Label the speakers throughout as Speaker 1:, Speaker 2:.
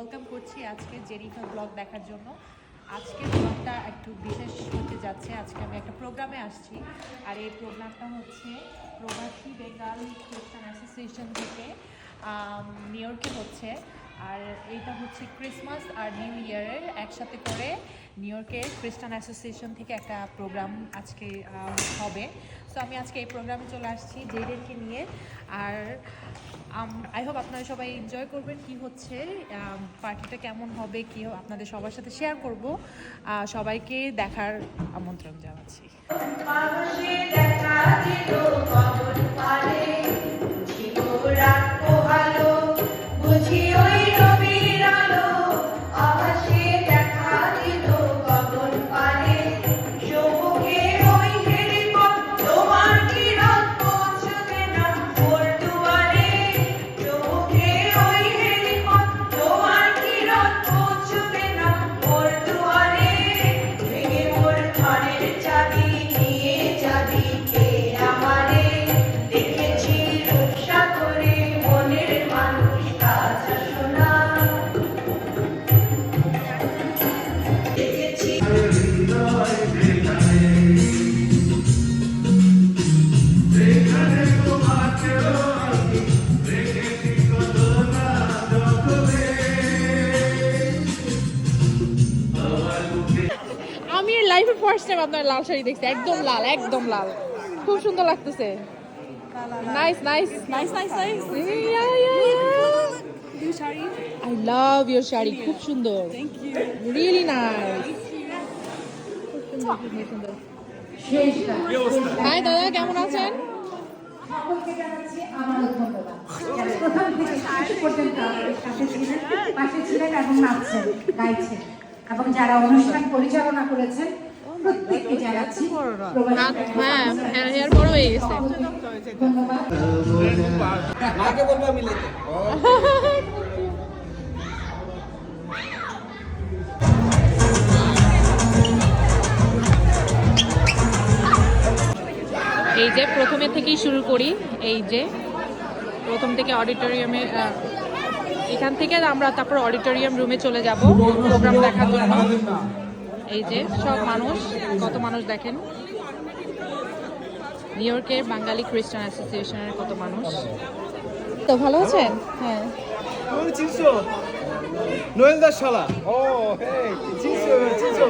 Speaker 1: Welcome করছি আজকে জেরিফা blog দেখার জন্য। আজকের ব্লগটা একটু বিশেষ হতে যাচ্ছে। আজকে আমি একটা প্রোগ্রামে আসছি। আর এই প্রোগ্রামটা হচ্ছে প্রবাসী বেঙ্গাল খ্রিস্টান অ্যাসোসিয়েশন থেকে নিউ ইয়র্কে হচ্ছে। আর এইটা হচ্ছে ক্রিসমাস আর নিউ ইয়ারের একসাথে করে নিউ ইয়র্কের খ্রিস্টান অ্যাসোসিয়েশন থেকে একটা প্রোগ্রাম আজকে হবে। সো আমি আজকে এই প্রোগ্রামে চলে আসছি জেডেরকে নিয়ে। আর আই হোপ আপনারা সবাই এনজয় করবেন কি হচ্ছে। পার্টিটা কেমন হবে, কি আপনাদের সবার সাথে শেয়ার করব। সবাইকে দেখার আমন্ত্রণ জানাচ্ছি।
Speaker 2: বুঝি ওই রবির আলো
Speaker 1: ফার্স্ট টাইম আপনার লাল শাড়ি দেখছি একদম লাল একদম লাল। খুব সুন্দর লাগতেছে। Nice nice nice nice nice I love your sari. খুব সুন্দর রিয়েলি নাইস হাই দাদা কেমন আছেন
Speaker 3: সকলকে জানাচ্ছি আমারও ধন্যবাদ যারা প্রথম থেকে শেষ পর্যন্ত আমাদের সাথে ছিলেন পাশে ছিলেন এবং নাচছেন গাইছেন। এবং যারা অনুষ্ঠান পরিচালনা করেছেন প্রত্যেককে জানাচ্ছি
Speaker 1: হ্যাঁ হেয়ার বড় হয়ে গেছে এই যে প্রথমে থেকেই শুরু করি এই যে প্রথম থেকে অডিটোরিয়ামে এখান থেকে আমরা তারপর অডিটোরিয়াম রুমে চলে যাব প্রোগ্রাম দেখার জন্য। এই যে সব মানুষ কত মানুষ দেখেন? নিউ ইয়র্কের বাঙালি খ্রিস্টান অ্যাসোসিয়েশনের কত মানুষ? তো ভালো আছেন? হ্যাঁ।
Speaker 4: নোয়েল দাস শালা। ও হে চিনছো চিনছো?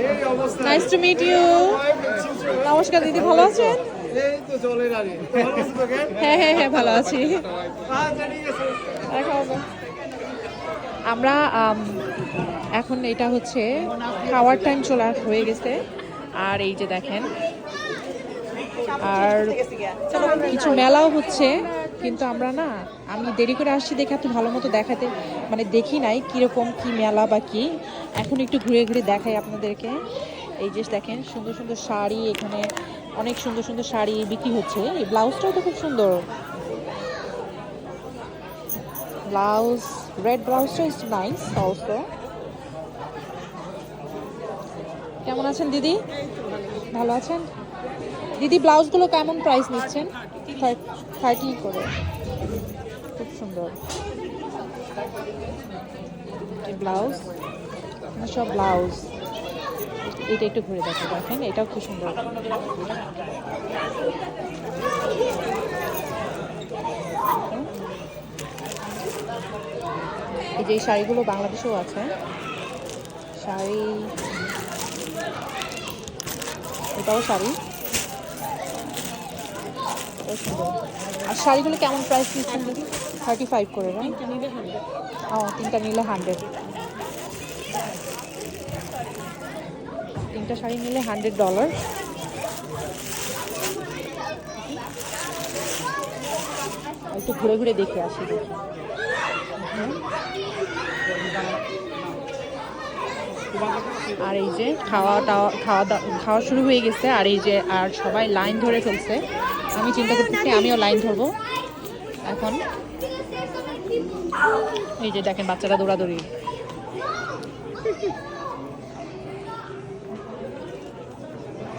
Speaker 4: এই অবস্থা।
Speaker 1: নাইস টু মিট ইউ নমস্কার দিদি ভালো আছেন?
Speaker 4: এই তো চলে রানি ভালো আছো তোকে
Speaker 1: হ্যাঁ হ্যাঁ হ্যাঁ ভালো আছে। দেখা হবে। আমরা এখন এটা হচ্ছে খাওয়ার টাইম চলে হয়ে গেছে। আর এই যে দেখেন, আর কিছু মেলাও হচ্ছে, কিন্তু আমরা না, আমি দেরি করে আসছি দেখে এত ভালো মতো দেখাতে মানে দেখি নাই কীরকম কি মেলা বা কি। এখন একটু ঘুরে ঘুরে দেখাই আপনাদেরকে। এই যে দেখেন, সুন্দর সুন্দর শাড়ি এখানে, অনেক সুন্দর সুন্দর শাড়ি বিক্রি হচ্ছে। এই ব্লাউজটাও তো খুব সুন্দর। ব্লাউজ রেড ব্লাউজটা ইজ নাইস অলসো কেমন আছেন দিদি? ভালো আছেন? দিদি ব্লাউজগুলো কেমন প্রাইস নিচ্ছেন? থার্টি করে। খুব সুন্দর। ব্লাউজ সব ব্লাউজ এটা একটু ঘুরে দেখো, দেখেন, এটাও খুব সুন্দর। এই যে শাড়িগুলো বাংলাদেশেও আছে। শাড়ি এটাও শাড়ি। আর শাড়িগুলো কেমন প্রাইস দিচ্ছেন দিদি থার্টি ফাইভ করে না ও তিনটা নিলে হান্ড্রেড তিনটা শাড়ি নিলে হান্ড্রেড ডলার একটু ঘুরে ঘুরে দেখে আসি। দেখি আর এই যে খাওয়া দাওয়া খাওয়া দাওয়া খাওয়া শুরু হয়ে গেছে, আর এই যে আর সবাই লাইন ধরে ফেলছে আমি চিন্তা করতেছি, আমিও লাইন ধরবো। এখন এই যে দেখেন বাচ্চারা দৌড়াদৌড়ি।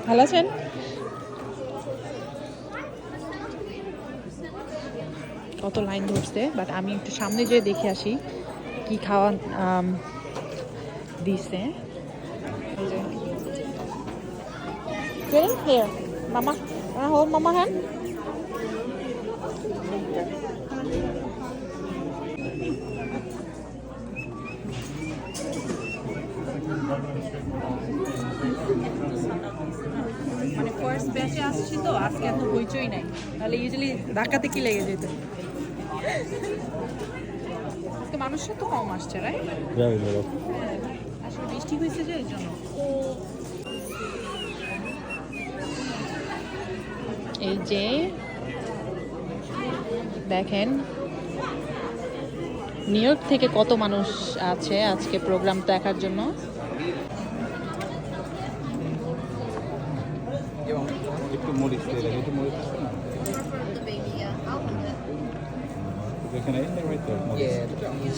Speaker 1: ভালো আছেন? কত লাইন ধরছে বাট আমি একটু সামনে যেয়ে দেখে আসি কি খাওয়া দিছে। Mama hand? মানে ফার্স্ট ব্যাচে আসছি তো, আজকে এত হইচই নাই। তাহলে ইউজুয়ালি ধাক্কাতে কি লেগে যেত? আজকে মানুষের তো কম আসছে রাইট হ্যাঁ আসলে বৃষ্টি হয়েছে যে এই জন্য। এই যে দেখেন নিউ ইয়র্ক থেকে কত মানুষ আছে আজকে প্রোগ্রাম দেখার জন্য?
Speaker 5: একটু মরিচ একটু মরিচ আছে না এখানে এই right there, মরিচ।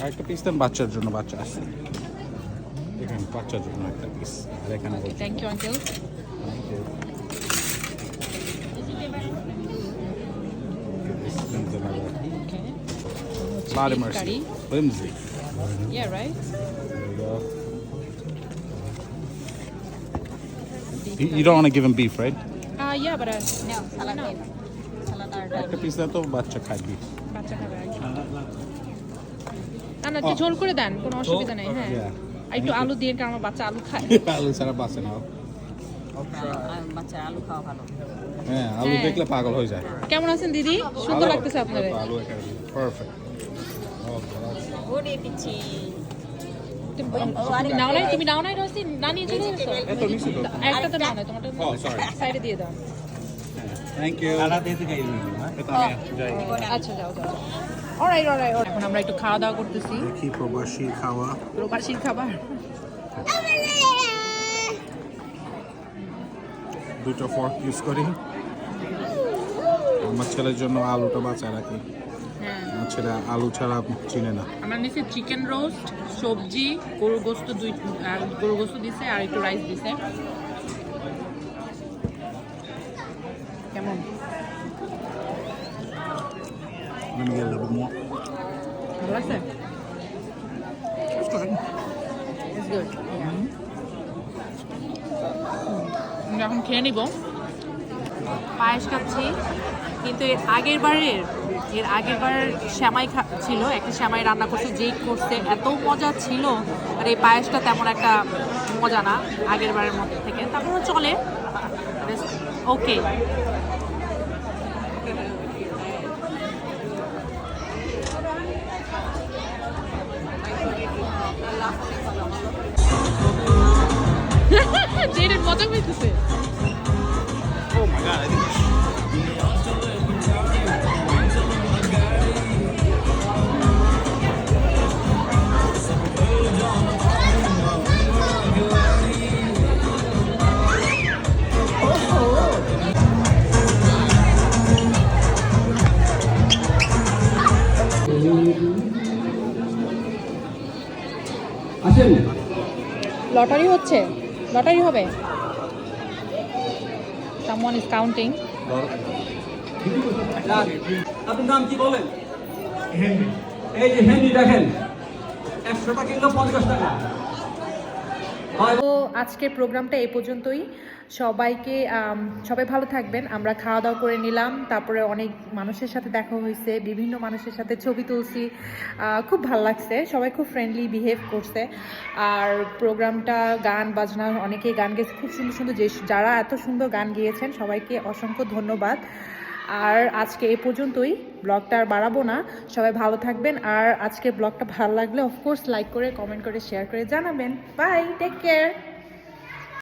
Speaker 5: আর একটা পিস দেন বাচ্চার জন্য বাচ্চা আছে এখানে বাচ্চার জন্য একটা পিস আর এখানে বলছি।
Speaker 1: Thank you uncle
Speaker 5: Thank you. This is another
Speaker 1: okay
Speaker 5: Lottie Mercy.
Speaker 1: Curry
Speaker 5: Whimsy.
Speaker 1: Yeah, right?
Speaker 5: You. You, you don't want to give him beef, right?
Speaker 1: Uh, yeah, but uh,
Speaker 6: No, salad
Speaker 1: no.
Speaker 5: একটা piece দেন তো বাচ্চা খায়
Speaker 1: বাচ্চা খাবে না না একটু ঝোল করে দেন কোনো অসুবিধা নেই হ্যাঁ। একটু আলু দিয়ে কারণ আমার বাচ্চা আলু খায়।
Speaker 5: আলু ছাড়া বাঁচে না হ্যাঁ আলু
Speaker 1: হ্যাঁ।
Speaker 5: দেখলে পাগল হয়ে যায়।
Speaker 1: কেমন আছেন দিদি? সুন্দর লাগতেছে আপনাদের।
Speaker 5: আলু পারফেক্ট
Speaker 6: গুড
Speaker 1: তুমি নাও নাই? তুমি নাও নাই রসি না নিয়ে চলে গেছো
Speaker 5: এত নিচে তো।
Speaker 1: একটা তো নাও নাই তোমারটা সাইডে দিয়ে দাও।
Speaker 5: থ্যাংক ইউ এটা আমি যাই
Speaker 1: আচ্ছা যাও যাও যাও। অলরাইট অলরাইট এখন আমরা একটু খাওয়া দাওয়া করতেছি
Speaker 5: প্রবাসী খাওয়া।
Speaker 1: প্রবাসীর খাবার।
Speaker 5: দুটো ফর্ক ইউজ করি। আমার ছেলের জন্য আলুটা বাঁচায় রাখি। আমার আলু ছাড়া চিনে না
Speaker 1: আমরা নিচে চিকেন রোস্ট সবজি গরুর গোস্ত দুই গরুর গোস্ত দিছে আর একটু রাইস দিছে কেমন
Speaker 5: Let me get a little bit more.
Speaker 1: ভালো লাগছে
Speaker 5: It's good.
Speaker 1: It's good. আমি এখন খেয়ে নিব পায়েস খাচ্ছি কিন্তু এর আগের বারের এর আগের বার শ্যামাই ছিল একটা শ্যামাই রান্না করছে যেই করছে এত মজা ছিল আর এই পায়েসটা তেমন একটা মজা না আগের বারের মধ্যে থেকে। তারপরে চলে। ওকে। জেনের মজা হইতেছে।
Speaker 5: Oh my god, I think
Speaker 7: আসেন।
Speaker 1: লটারি হচ্ছে। লটারি হবে। সামওয়ান ইজ কাউন্টিং
Speaker 7: আপনার নাম কি বলেন? এই যে হেনরি দেখেন। একশো টাকা কিনলো পঞ্চাশ টাকা।
Speaker 1: তো আজকের প্রোগ্রামটা এই পর্যন্তই। সবাইকে সবাই ভালো থাকবেন। আমরা খাওয়া দাওয়া করে নিলাম। তারপরে অনেক মানুষের সাথে দেখা হয়েছে, বিভিন্ন মানুষের সাথে ছবি তুলছি। খুব ভালো লাগছে। সবাই খুব ফ্রেন্ডলি বিহেভ করছে। আর প্রোগ্রামটা গান, বাজনা, অনেকেই গান গেয়েছে। খুব সুন্দর সুন্দর যে, যারা এত সুন্দর গান গিয়েছেন, সবাইকে অসংখ্য ধন্যবাদ। আর আজকে এ পর্যন্তই। ব্লগটা আর বাড়াবো না। সবাই ভালো থাকবেন। আর আজকে ব্লগটা ভালো লাগলে অফকোর্স লাইক করে কমেন্ট করে শেয়ার করে জানাবেন। Bye take care